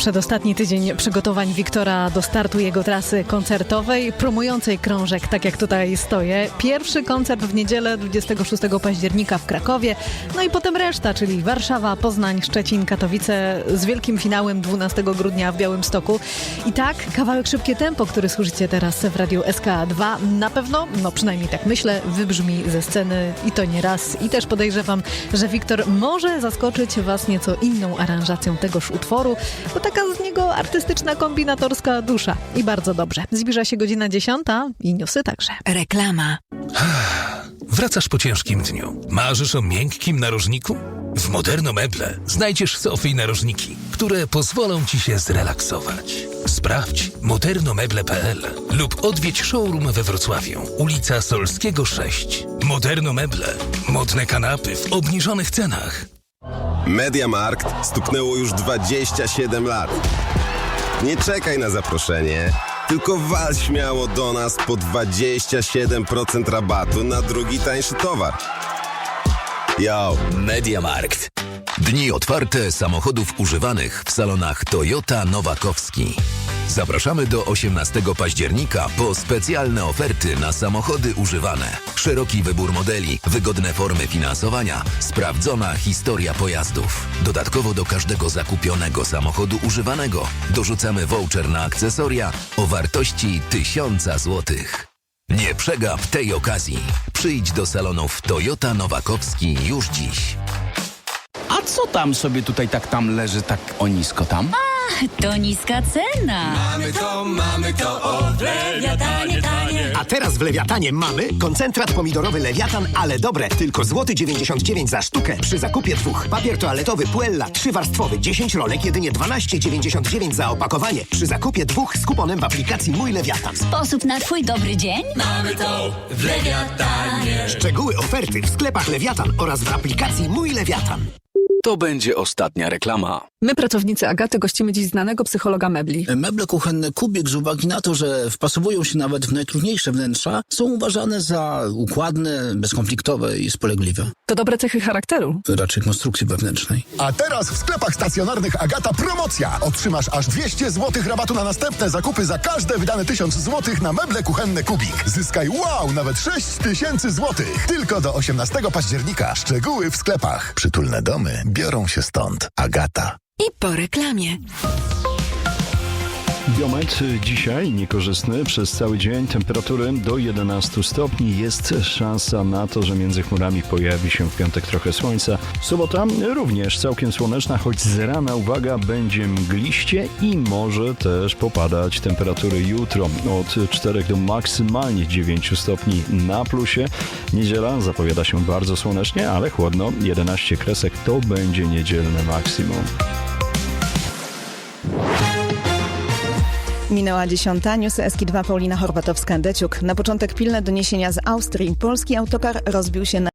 Przedostatni tydzień przygotowań Wiktora do startu jego trasy koncertowej, promującej krążek, tak jak tutaj stoję. Pierwszy koncert w niedzielę 26 października w Krakowie, no i potem reszta, czyli Warszawa, Poznań, Szczecin, Katowice z wielkim finałem 12 grudnia w Białymstoku. I tak, kawałek szybkie tempo, który słyszycie teraz w radiu SK2, na pewno, no przynajmniej tak myślę, wybrzmi ze sceny i to nie raz. I też podejrzewam, że Wiktor może zaskoczyć Was nieco inną aranżacją tegoż utworu, bo taka z niego artystyczna, kombinatorska dusza. I bardzo dobrze. Zbliża się godzina 10 i newsy także. Reklama. Wracasz po ciężkim dniu. Marzysz o miękkim narożniku? W Moderno Meble znajdziesz sofy i narożniki, które pozwolą Ci się zrelaksować. Sprawdź modernomeble.pl lub odwiedź showroom we Wrocławiu, ulica Solskiego 6. Moderno Meble. Modne kanapy w obniżonych cenach. Mediamarkt stuknęło już 27 lat. Nie czekaj na zaproszenie, tylko wal śmiało do nas po 27% rabatu na drugi tańszy towar. Yo, Mediamarkt. Dni otwarte samochodów używanych w salonach Toyota Nowakowski. Zapraszamy do 18 października po specjalne oferty na samochody używane. Szeroki wybór modeli, wygodne formy finansowania, sprawdzona historia pojazdów. Dodatkowo do każdego zakupionego samochodu używanego dorzucamy voucher na akcesoria o wartości 1000 złotych. Nie przegap tej okazji. Przyjdź do salonów Toyota Nowakowski już dziś. A co tam sobie tutaj tak tam leży tak o nisko tam? To niska cena. A teraz w Lewiatanie mamy koncentrat pomidorowy Lewiatan, ale dobre. Tylko złoty 99 za sztukę przy zakupie dwóch. Papier toaletowy Puella trzywarstwowy 10 rolek jedynie 12,99 za opakowanie. Przy zakupie dwóch z kuponem w aplikacji Mój Lewiatan. Sposób na twój dobry dzień? Szczegóły oferty w sklepach Lewiatan oraz w aplikacji Mój Lewiatan. To będzie ostatnia reklama. My, pracownicy Agaty, gościmy dziś znanego psychologa mebli. Meble kuchenne Kubik z uwagi na to, że wpasowują się nawet w najtrudniejsze wnętrza, są uważane za układne, bezkonfliktowe i spolegliwe. To dobre cechy charakteru. Raczej konstrukcji wewnętrznej. A teraz w sklepach stacjonarnych Agata promocja. Otrzymasz aż 200 zł rabatu na następne zakupy za każde wydane 1000 zł na meble kuchenne Kubik. Zyskaj wow, nawet 6000 zł. Tylko do 18 października. Szczegóły w sklepach. Przytulne domy biorą się stąd. Agata. I po reklamie. Biometr dzisiaj niekorzystny przez cały dzień. Temperatury do 11 stopni. Jest szansa na to, że między chmurami pojawi się w piątek trochę słońca. Sobota również całkiem słoneczna, choć z rana, uwaga, będzie mgliście i może też popadać temperatury jutro od 4 do maksymalnie 9 stopni na plusie. Niedziela zapowiada się bardzo słonecznie, ale chłodno. 11 kresek to będzie niedzielne maksimum. Minęła dziesiąta, newsy SK2 Paulina Horwatowska-Deciuk. Na początek pilne doniesienia z Austrii. Polski autokar rozbił się na